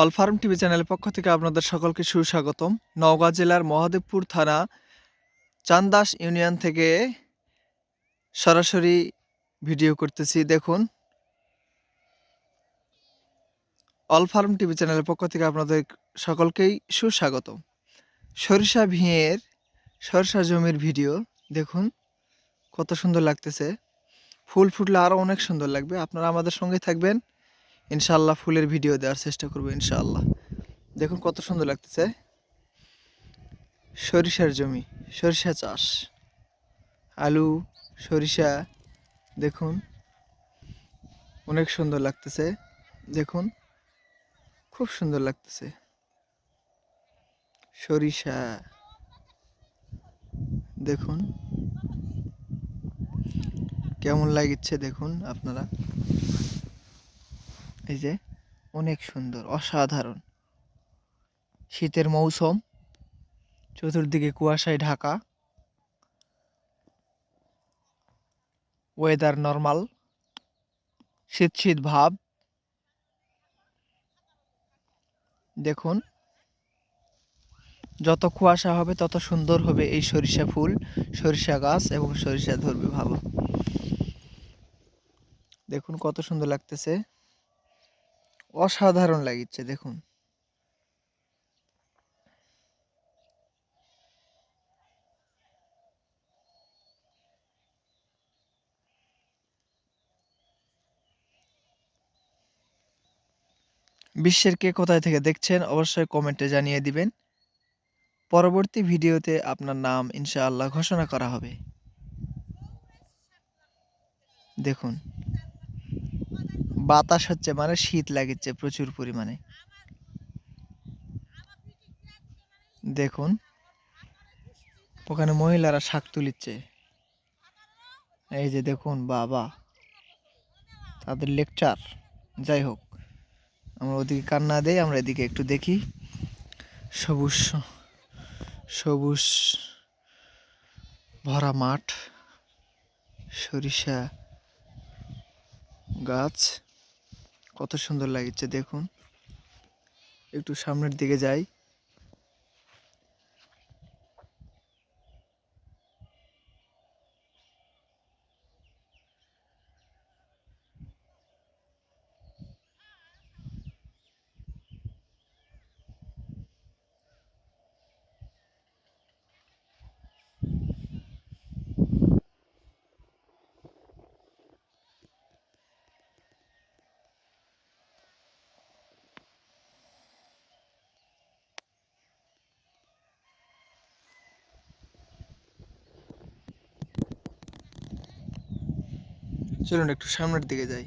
All farm TV চ্যানেলের পক্ষ থেকে আপনাদের সকলকে সুস্বাগতম। নওগাঁ জেলার মহাদেবপুর থানা, চান্দাস ইউনিয়ন থেকে সরাসরি ভিডিও করতেছি। দেখুন, অল ফার্ম টিভি চ্যানেলের পক্ষ থেকে আপনাদের সকলকেই সুস্বাগতম। সরিষা ভিঁয়ের, সরিষা জমির ভিডিও, দেখুন, কত সুন্দর লাগতেছে। ফুল ফুটলে আরও অনেক সুন্দর লাগবে। আপনারা আমাদের সঙ্গে থাকবেন। ইনশাআল্লাহ ফুলের ভিডিও দেওয়ার চেষ্টা করব ইনশাআল্লাহ। দেখুন কত সুন্দর লাগতেছে। সরিষার জমি, সরিষা চাষ। আলু, সরিষা, দেখুন। অনেক সুন্দর লাগতেছে। দেখুন, খুব সুন্দর লাগতেছে। সরিষা, দেখুন। কেমন লাগিচ্ছে দেখুন আপনারা। এই যে, অনেক সুন্দর, অসাধারণ। শীতের মৌসুম, চতুর্দিকে কুয়াশায় ঢাকা। ওয়েদার নর্মাল শীত শীত ভাব। দেখুন, যত কুয়াশা হবে, তত সুন্দর হবে এই সরিষা ফুল, সরিষা গাছ এবং সরিষা ধরবে ভালো। দেখুন কত সুন্দর লাগতেছে। অসাধারণ লাগিচ্ছে, দেখুন। বিশ্বের কে কোথায় থেকে দেখছেন, অবশ্যই কমেন্টে জানিয়ে দিবেন। পরবর্তী ভিডিওতে আপনার নাম ইনশাআল্লাহ ঘোষণা করা হবে। দেখুন। বাতাস হচ্ছে মানে শীত লাগিচ্ছে প্রচুর পরিমাণে। দেখুন, ওখানে মহিলারা শাক তুলিচ্ছে। এই যে দেখুন, বাবা। তাদের লেকচার যাই হোক, আমরা ওদিকে কান্না দেই, আমরা এদিকে একটু দেখি। সবুজ সবুজ ভরা মাঠ, সরিষা গাছ। কত সুন্দর লাগছে দেখুন। একটু সামনের দিকে যাই। চলুন একটু সামনের দিকে যাই।